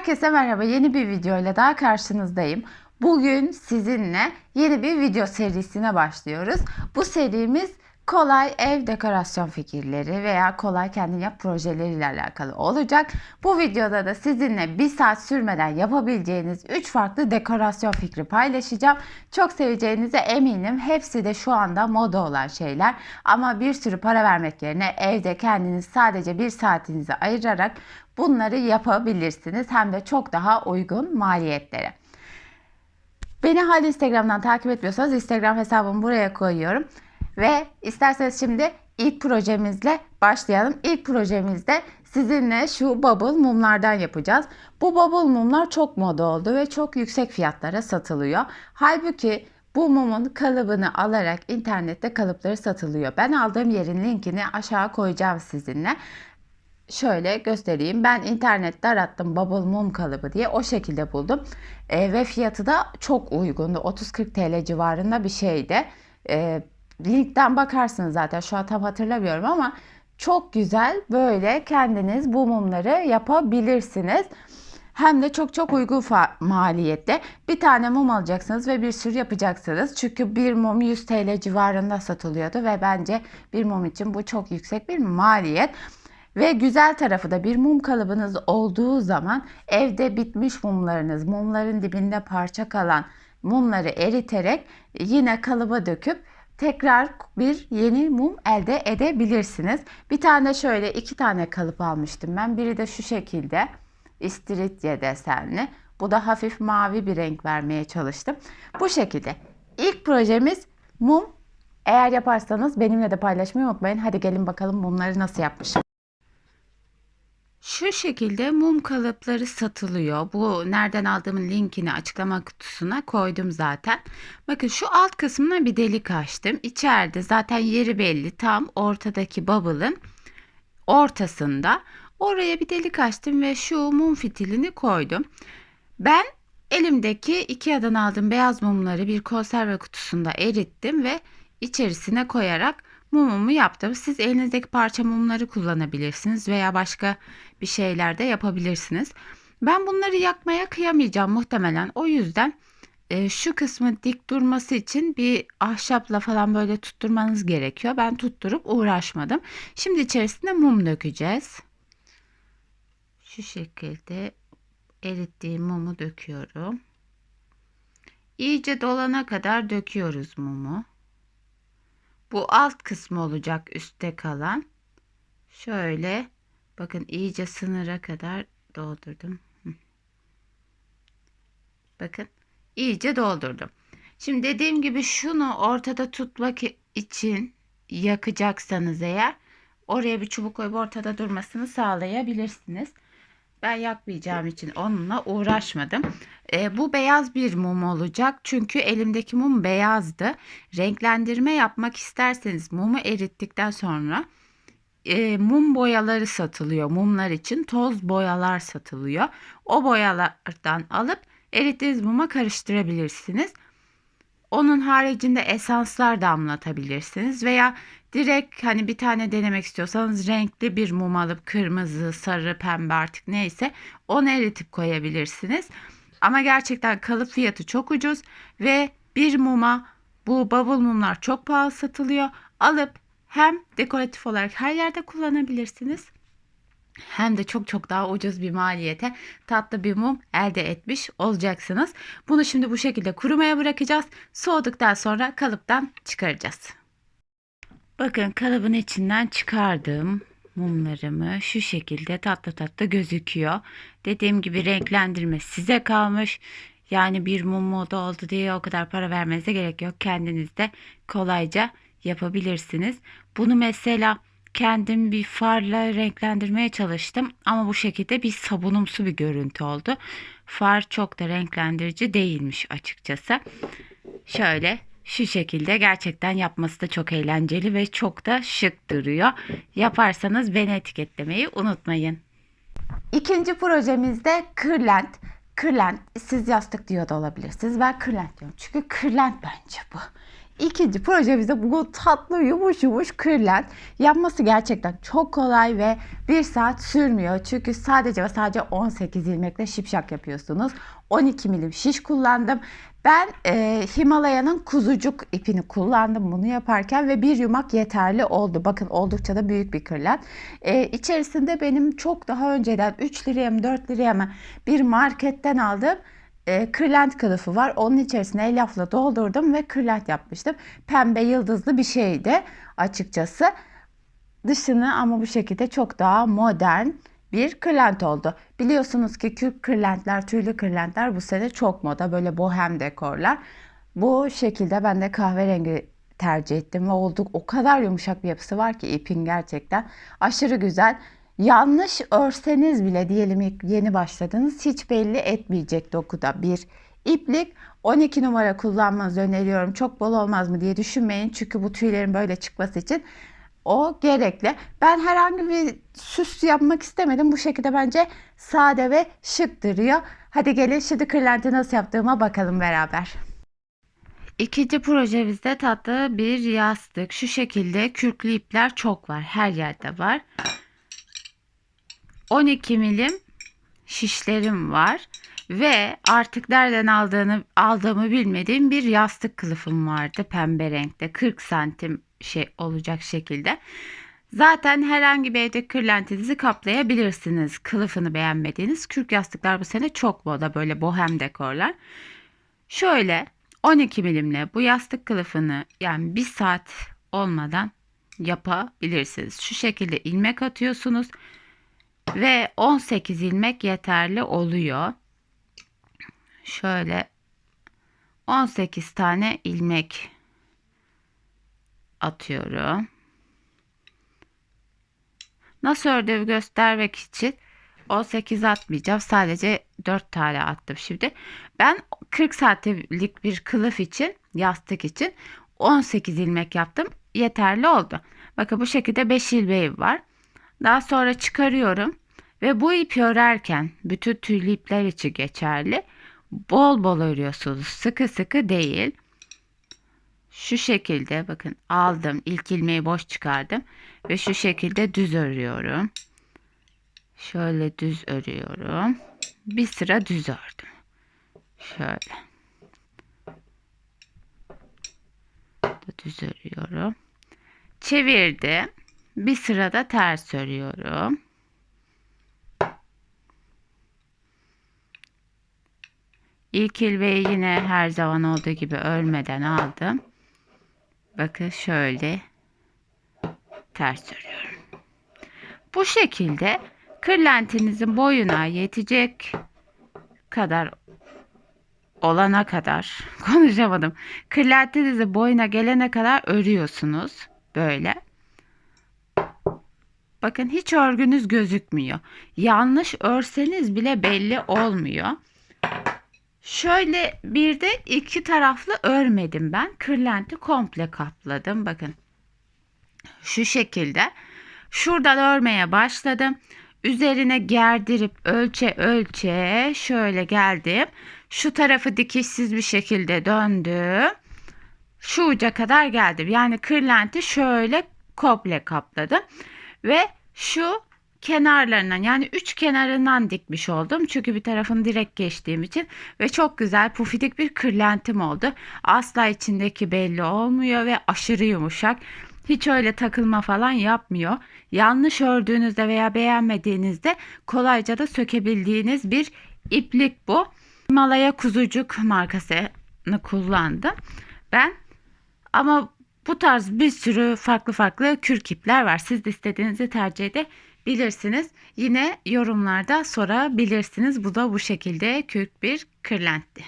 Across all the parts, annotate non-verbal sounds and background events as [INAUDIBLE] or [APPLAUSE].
Herkese merhaba. Yeni bir videoyla daha karşınızdayım. Bugün sizinle yeni bir video serisine başlıyoruz. Bu serimiz kolay ev dekorasyon fikirleri veya kolay kendin yap projeleriyle alakalı olacak. Bu videoda da sizinle bir saat sürmeden yapabileceğiniz 3 farklı dekorasyon fikri paylaşacağım. Çok seveceğinize eminim. Hepsi de şu anda moda olan şeyler. Ama bir sürü para vermek yerine evde kendiniz sadece bir saatinizi ayırarak bunları yapabilirsiniz. Hem de çok daha uygun maliyetlere. Beni hala Instagram'dan takip etmiyorsanız Instagram hesabımı buraya koyuyorum. Ve isterseniz şimdi ilk projemizle başlayalım. İlk projemizde sizinle şu bubble mumlardan yapacağız. Bu bubble mumlar çok moda oldu ve çok yüksek fiyatlara satılıyor. Halbuki bu mumun kalıbını alarak internette kalıpları satılıyor. Ben aldığım yerin linkini aşağı koyacağım sizinle. Şöyle göstereyim. Ben internette arattım bubble mum kalıbı diye o şekilde buldum. E, ve fiyatı da çok uygundu. 30-40 TL civarında bir şeydi. E, linkten bakarsınız zaten şu an tam hatırlamıyorum ama çok güzel böyle kendiniz bu mumları yapabilirsiniz. Hem de çok çok uygun maliyette. Bir tane mum alacaksınız ve bir sürü yapacaksınız. Çünkü bir mum 100 TL civarında satılıyordu ve bence bir mum için bu çok yüksek bir maliyet. Ve güzel tarafı da bir mum kalıbınız olduğu zaman evde bitmiş mumlarınız, mumların dibinde parça kalan mumları eriterek yine kalıba döküp tekrar bir yeni mum elde edebilirsiniz. Bir tane şöyle iki tane kalıp almıştım ben. Biri de şu şekilde istiridye desenli. Bu da hafif mavi bir renk vermeye çalıştım. Bu şekilde. İlk projemiz mum. Eğer yaparsanız benimle de paylaşmayı unutmayın. Hadi gelin bakalım mumları nasıl yapmışım. Şu şekilde mum kalıpları satılıyor. Bu nereden aldığımın linkini açıklama kutusuna koydum zaten. Bakın şu alt kısmına bir delik açtım. İçeride zaten yeri belli. Tam ortadaki bubble'ın ortasında. Oraya bir delik açtım ve şu mum fitilini koydum. Ben elimdeki Ikea'dan aldığım beyaz mumları bir konserve kutusunda erittim ve içerisine koyarak mumumu yaptım. Siz elinizdeki parça mumları kullanabilirsiniz veya başka bir şeyler de yapabilirsiniz. Ben bunları yakmaya kıyamayacağım muhtemelen. O yüzden e, şu kısmı dik durması için bir ahşapla falan böyle tutturmanız gerekiyor. Ben tutturup uğraşmadım. Şimdi içerisine mum dökeceğiz. Şu şekilde erittiğim mumu döküyorum. İyice dolana kadar döküyoruz mumu. Bu alt kısmı olacak üstte kalan. Şöyle bakın iyice sınıra kadar doldurdum. Bakın iyice doldurdum. Şimdi dediğim gibi şunu ortada tutmak için yakacaksanız eğer oraya bir çubuk koyup ortada durmasını sağlayabilirsiniz. Ben yakmayacağım için onunla uğraşmadım. E, bu beyaz bir mum olacak. Çünkü elimdeki mum beyazdı. Renklendirme yapmak isterseniz mumu erittikten sonra e, mum boyaları satılıyor. Mumlar için toz boyalar satılıyor. O boyalardan alıp erittiğiniz muma karıştırabilirsiniz. Onun haricinde esanslar damlatabilirsiniz veya direkt hani bir tane denemek istiyorsanız renkli bir mum alıp kırmızı, sarı, pembe artık neyse onu eritip koyabilirsiniz. Ama gerçekten kalıp fiyatı çok ucuz ve bir muma bu bubble mumlar çok pahalı satılıyor. Alıp hem dekoratif olarak her yerde kullanabilirsiniz hem de çok çok daha ucuz bir maliyete tatlı bir mum elde etmiş olacaksınız. Bunu şimdi bu şekilde kurumaya bırakacağız. Soğuduktan sonra kalıptan çıkaracağız. Bakın kalıbın içinden çıkardım mumlarımı şu şekilde tatlı tatlı gözüküyor. Dediğim gibi renklendirme size kalmış. Yani bir mum moda oldu diye o kadar para vermenize gerek yok. Kendiniz de kolayca yapabilirsiniz. Bunu mesela kendim bir farla renklendirmeye çalıştım ama bu şekilde bir sabunumsu bir görüntü oldu. Far çok da renklendirici değilmiş açıkçası. Şöyle şu şekilde gerçekten yapması da çok eğlenceli ve çok da şık duruyor. Yaparsanız beni etiketlemeyi unutmayın. İkinci projemizde kırlent. Kırlent siz yastık diyor da olabilirsiniz. Ben kırlent diyorum. Çünkü kırlent bence bu. İkinci projemizde bu tatlı yumuş yumuş kırlent. Yapması gerçekten çok kolay ve bir saat sürmüyor. Çünkü sadece ve sadece 18 ilmekle şipşak yapıyorsunuz. 12 milim şiş kullandım. Ben e, Himalaya'nın kuzucuk ipini kullandım bunu yaparken ve bir yumak yeterli oldu. Bakın oldukça da büyük bir kırlent. E, içerisinde benim çok daha önceden 3 liraya mı 4 liraya mı bir marketten aldığım e, kırlent kılıfı var. Onun içerisine elyafla doldurdum ve kırlent yapmıştım. Pembe yıldızlı bir şeydi açıkçası. Dışını ama bu şekilde çok daha modern bir kırlent oldu. Biliyorsunuz ki kürk kırlentler, tüylü kırlentler bu sene çok moda. Böyle bohem dekorlar. Bu şekilde ben de kahverengi tercih ettim ve olduk o kadar yumuşak bir yapısı var ki ipin gerçekten aşırı güzel. Yanlış örseniz bile diyelim yeni başladınız hiç belli etmeyecek dokuda bir iplik. 12 numara kullanmanızı öneriyorum. Çok bol olmaz mı diye düşünmeyin. Çünkü bu tüylerin böyle çıkması için o gerekli. Ben herhangi bir süs yapmak istemedim. Bu şekilde bence sade ve şık duruyor. Hadi gelin şimdi kırlenti nasıl yaptığıma bakalım beraber. İkinci projemizde tatlı bir yastık. Şu şekilde kürklü ipler çok var. Her yerde var. 12 milim şişlerim var. Ve artık nereden aldığını aldığımı bilmediğim bir yastık kılıfım vardı pembe renkte 40 santim şey olacak şekilde. Zaten herhangi bir evde kırlentinizi kaplayabilirsiniz. Kılıfını beğenmediğiniz kürk yastıklar bu sene çok moda böyle bohem dekorlar. Şöyle 12 milimle bu yastık kılıfını yani bir saat olmadan yapabilirsiniz. Şu şekilde ilmek atıyorsunuz ve 18 ilmek yeterli oluyor. Şöyle 18 tane ilmek atıyorum. Nasıl ördüğümü göstermek için 18 atmayacağım. Sadece 4 tane attım şimdi. Ben 40 saatlik bir kılıf için, yastık için 18 ilmek yaptım. Yeterli oldu. Bakın bu şekilde 5 ilmeğim var. Daha sonra çıkarıyorum. Ve bu ipi örerken bütün tüylü ipler için geçerli. Bol bol örüyorsunuz. Sıkı sıkı değil. Şu şekilde bakın aldım. ilk ilmeği boş çıkardım. Ve şu şekilde düz örüyorum. Şöyle düz örüyorum. Bir sıra düz ördüm. Şöyle. Düz örüyorum. Çevirdim. Bir sırada ters örüyorum. İlk ilmeği yine her zaman olduğu gibi örmeden aldım. Bakın şöyle ters örüyorum. Bu şekilde kırlentinizin boyuna yetecek kadar olana kadar [LAUGHS] konuşamadım. Kırlentinizin boyuna gelene kadar örüyorsunuz böyle. Bakın hiç örgünüz gözükmüyor. Yanlış örseniz bile belli olmuyor. Şöyle bir de iki taraflı örmedim ben. Kırlenti komple kapladım. Bakın. Şu şekilde. Şuradan örmeye başladım. Üzerine gerdirip ölçe ölçe şöyle geldim. Şu tarafı dikişsiz bir şekilde döndüm. Şu uca kadar geldim. Yani kırlenti şöyle komple kapladım. Ve şu kenarlarından yani üç kenarından dikmiş oldum. Çünkü bir tarafını direkt geçtiğim için ve çok güzel pufidik bir kırlentim oldu. Asla içindeki belli olmuyor ve aşırı yumuşak. Hiç öyle takılma falan yapmıyor. Yanlış ördüğünüzde veya beğenmediğinizde kolayca da sökebildiğiniz bir iplik bu. Himalaya kuzucuk markasını kullandım. Ben ama bu tarz bir sürü farklı farklı kürk ipler var. Siz de istediğinizi tercih edebilirsiniz. Yine yorumlarda sorabilirsiniz. Bu da bu şekilde kürk bir kırlentti.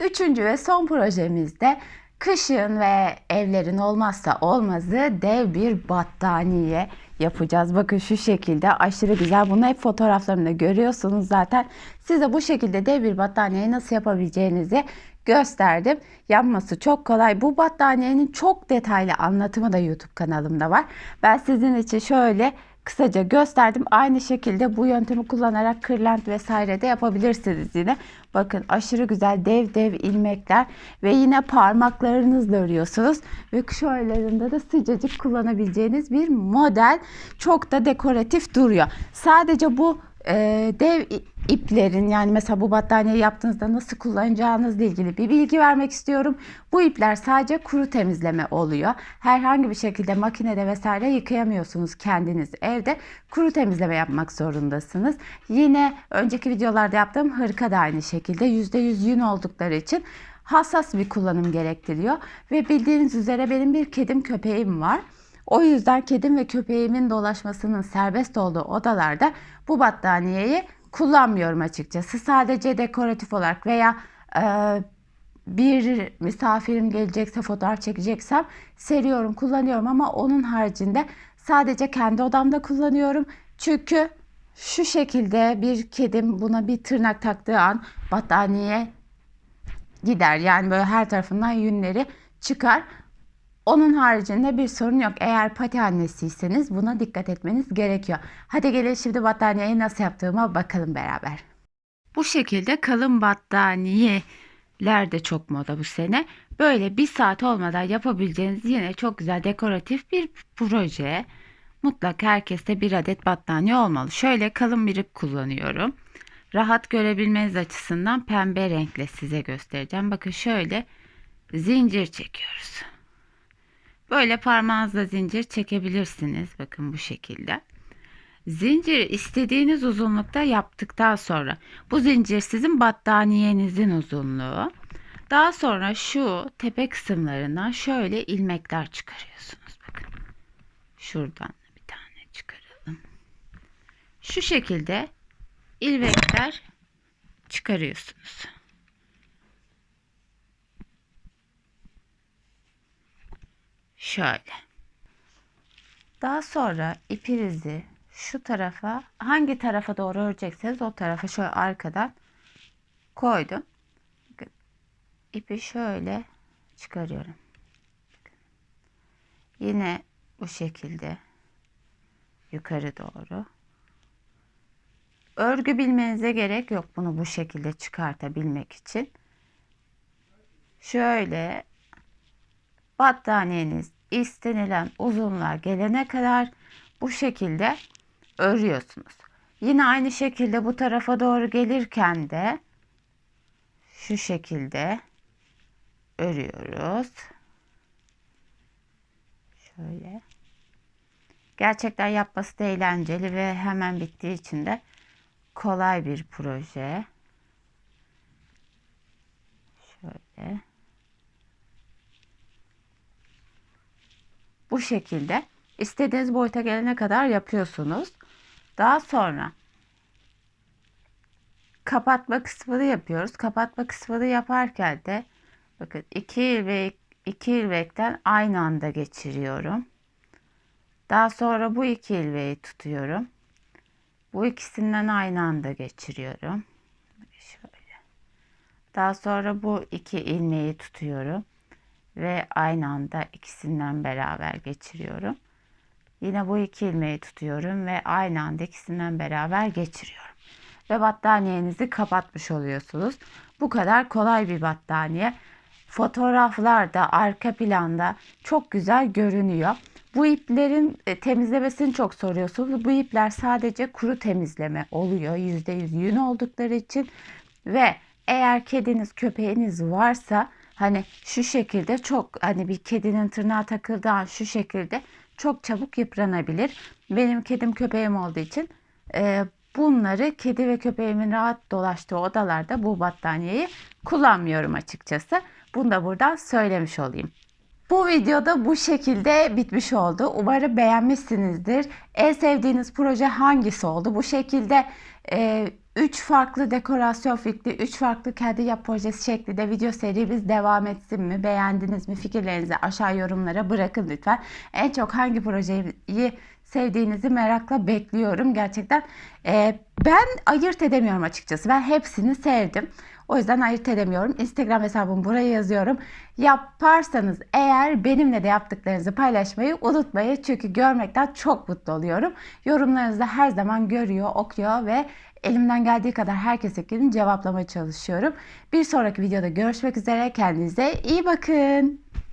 Üçüncü ve son projemizde kışın ve evlerin olmazsa olmazı dev bir battaniye yapacağız. Bakın şu şekilde aşırı güzel. Bunu hep fotoğraflarımda görüyorsunuz zaten. Size bu şekilde dev bir battaniyeyi nasıl yapabileceğinizi gösterdim. Yapması çok kolay. Bu battaniyenin çok detaylı anlatımı da YouTube kanalımda var. Ben sizin için şöyle kısaca gösterdim. Aynı şekilde bu yöntemi kullanarak kırlent vesaire de yapabilirsiniz yine. Bakın aşırı güzel dev dev ilmekler ve yine parmaklarınızla örüyorsunuz. Ve kış aylarında da sıcacık kullanabileceğiniz bir model. Çok da dekoratif duruyor. Sadece bu e, dev iplerin yani mesela bu battaniye yaptığınızda nasıl kullanacağınızla ilgili bir bilgi vermek istiyorum. Bu ipler sadece kuru temizleme oluyor. Herhangi bir şekilde makinede vesaire yıkayamıyorsunuz kendiniz evde. Kuru temizleme yapmak zorundasınız. Yine önceki videolarda yaptığım hırka da aynı şekilde %100 yün oldukları için hassas bir kullanım gerektiriyor. Ve bildiğiniz üzere benim bir kedim köpeğim var. O yüzden kedim ve köpeğimin dolaşmasının serbest olduğu odalarda bu battaniyeyi kullanmıyorum açıkçası. Sadece dekoratif olarak veya e, bir misafirim gelecekse fotoğraf çekeceksem seriyorum, kullanıyorum ama onun haricinde sadece kendi odamda kullanıyorum. Çünkü şu şekilde bir kedim buna bir tırnak taktığı an battaniye gider. Yani böyle her tarafından yünleri çıkar. Onun haricinde bir sorun yok. Eğer pati annesiyseniz buna dikkat etmeniz gerekiyor. Hadi gelin şimdi battaniyeyi nasıl yaptığıma bakalım beraber. Bu şekilde kalın battaniyeler de çok moda bu sene. Böyle bir saat olmadan yapabileceğiniz yine çok güzel dekoratif bir proje. Mutlaka herkeste bir adet battaniye olmalı. Şöyle kalın bir ip kullanıyorum. Rahat görebilmeniz açısından pembe renkle size göstereceğim. Bakın şöyle zincir çekiyoruz. Böyle parmağınızla zincir çekebilirsiniz. Bakın bu şekilde. Zincir istediğiniz uzunlukta yaptıktan sonra bu zincir sizin battaniyenizin uzunluğu. Daha sonra şu tepe kısımlarından şöyle ilmekler çıkarıyorsunuz. Bakın. Şuradan bir tane çıkaralım. Şu şekilde ilmekler çıkarıyorsunuz. Şöyle. Daha sonra ipinizi şu tarafa hangi tarafa doğru örecekseniz o tarafa şöyle arkadan koydum. İpi şöyle çıkarıyorum. Yine bu şekilde yukarı doğru. Örgü bilmenize gerek yok bunu bu şekilde çıkartabilmek için. Şöyle battaniyeniz istenilen uzunluğa gelene kadar bu şekilde örüyorsunuz. Yine aynı şekilde bu tarafa doğru gelirken de şu şekilde örüyoruz. Şöyle. Gerçekten yapması da eğlenceli ve hemen bittiği için de kolay bir proje. Şöyle. Bu şekilde istediğiniz boyuta gelene kadar yapıyorsunuz. Daha sonra kapatma kısmını yapıyoruz. Kapatma kısmını yaparken de bakın iki ilmek iki ilmekten aynı anda geçiriyorum. Daha sonra bu iki ilmeği tutuyorum. Bu ikisinden aynı anda geçiriyorum. Şöyle. Daha sonra bu iki ilmeği tutuyorum ve aynı anda ikisinden beraber geçiriyorum. Yine bu iki ilmeği tutuyorum ve aynı anda ikisinden beraber geçiriyorum. Ve battaniyenizi kapatmış oluyorsunuz. Bu kadar kolay bir battaniye. Fotoğraflarda, arka planda çok güzel görünüyor. Bu iplerin e, temizlemesini çok soruyorsunuz. Bu ipler sadece kuru temizleme oluyor. %100 yün oldukları için ve eğer kediniz köpeğiniz varsa Hani şu şekilde çok hani bir kedinin tırnağı takıldığı an şu şekilde çok çabuk yıpranabilir. Benim kedim köpeğim olduğu için e, bunları kedi ve köpeğimin rahat dolaştığı odalarda bu battaniyeyi kullanmıyorum açıkçası. Bunu da buradan söylemiş olayım. Bu videoda bu şekilde bitmiş oldu. Umarım beğenmişsinizdir. En sevdiğiniz proje hangisi oldu? Bu şekilde e, 3 farklı dekorasyon fikri, 3 farklı kendi yap projesi şeklinde video serimiz devam etsin mi? Beğendiniz mi? Fikirlerinizi aşağı yorumlara bırakın lütfen. En çok hangi projeyi sevdiğinizi merakla bekliyorum. Gerçekten e, ben ayırt edemiyorum açıkçası. Ben hepsini sevdim. O yüzden ayırt edemiyorum. Instagram hesabımı buraya yazıyorum. Yaparsanız eğer benimle de yaptıklarınızı paylaşmayı unutmayın. Çünkü görmekten çok mutlu oluyorum. Yorumlarınızı her zaman görüyor, okuyor ve elimden geldiği kadar herkesin cevaplamaya çalışıyorum. Bir sonraki videoda görüşmek üzere. Kendinize iyi bakın.